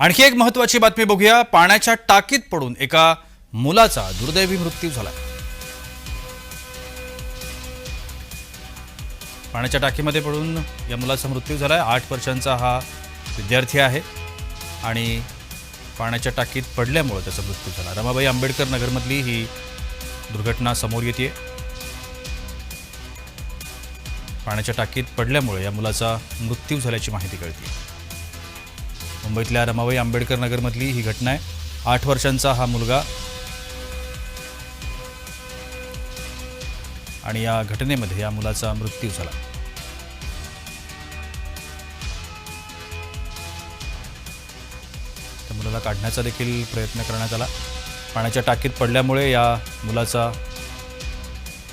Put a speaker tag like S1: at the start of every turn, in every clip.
S1: आणखी एक महत्वाची बातमी बघूया. पाण्याच्या टाकीत पडून एका मुलाचा दुर्दैवी मृत्यू झाला. पाण्याच्या टाकीमध्ये पडून या मुलाचा मृत्यू झाला आहे आठ वर्षांचा हा विद्यार्थी आहे आणि पाण्याच्या टाकीत पडल्यामुळे त्याचा मृत्यू झाला. रमाबाई आंबेडकर नगरमधली ही दुर्घटना समोर येते पाण्याच्या टाकीत पडल्यामुळे या मुलाचा मृत्यू झाल्याची माहिती कळते मुंबईतल्या रमाबाई आंबेडकर नगरमधली ही घटना आहे. आठ वर्षांचा हा मुलगा. आणि या घटनेमध्ये या मुलाचा मृत्यू झाला. त्या मुलाला काढण्याचा देखील प्रयत्न करण्यात आला. पाण्याच्या टाकीत पडल्यामुळे या मुलाचा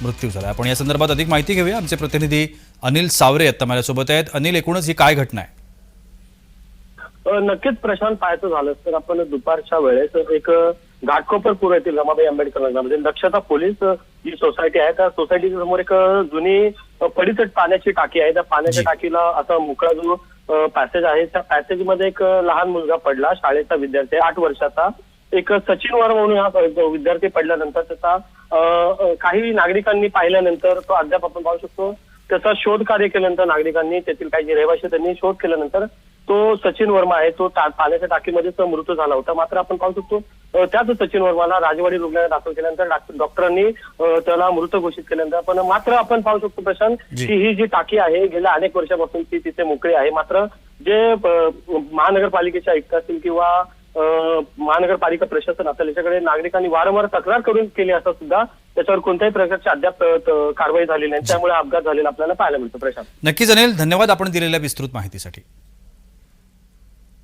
S1: मृत्यू झाला. आपण या संदर्भात अधिक माहिती घेऊया. आमचे प्रतिनिधी अनिल सावरे आता माझ्यासोबत आहेत. अनिल एकूणच ही काय घटना आहे?
S2: नक्कीच प्रशांत पाहायचं झालं तर आपण दुपारच्या वेळेस एक अ, घाटकोपरपूर येथील रमाबाई आंबेडकर नगरमध्ये दक्षता पोलीस जी सोसायटी आहे त्या सोसायटीच्या समोर एक जुनी पडीचट पाण्याची टाकी आहे. त्या पाण्याच्या. टाकीला असा मोकळा जो पॅसेज आहे त्या पॅसेजमध्ये एक अ, लहान मुलगा पडला शाळेचा विद्यार्थी आठ वर्षाचा. एक सचिन वर म्हणून हा विद्यार्थी पडल्यानंतर त्याचा काही नागरिकांनी पाहिल्यानंतर तो अद्याप आपण पाहू शकतो. त्याचा शोध कार्य केल्यानंतर नागरिकांनी तेथील काही जे रहिवासी त्यांनी शोध केल्यानंतर तो सचिन वर्मा आहे तो पाण्याच्या टाकीमध्येच मृत्यू झाला होता. मात्र आपण पाहू शकतो त्याच सचिन वर्माला राजवाडी रुग्णालयात दाखल केल्यानंतर डॉक्टर- डॉक्टरांनी त्याला मृत घोषित केल्यानंतर पण मात्र आपण पाहू शकतो प्रशांत. की ही जी टाकी आहे गेल्या अनेक वर्षापासून ती तिथे मोकळी आहे. मात्र जे महानगरपालिकेचे आयुक्त असतील किंवा महानगरपालिका प्रशासन असेल याच्याकडे नागरिकांनी वारंवार तक्रार करून केली असं सुद्धा त्याच्यावर कोणत्याही प्रकारची अद्याप कारवाई झाली नाही. त्यामुळे अपघात झालेला आपल्याला पाहायला मिळतो. प्रशांत.
S1: नक्कीच अनिल धन्यवाद आपण दिलेल्या विस्तृत माहितीसाठी.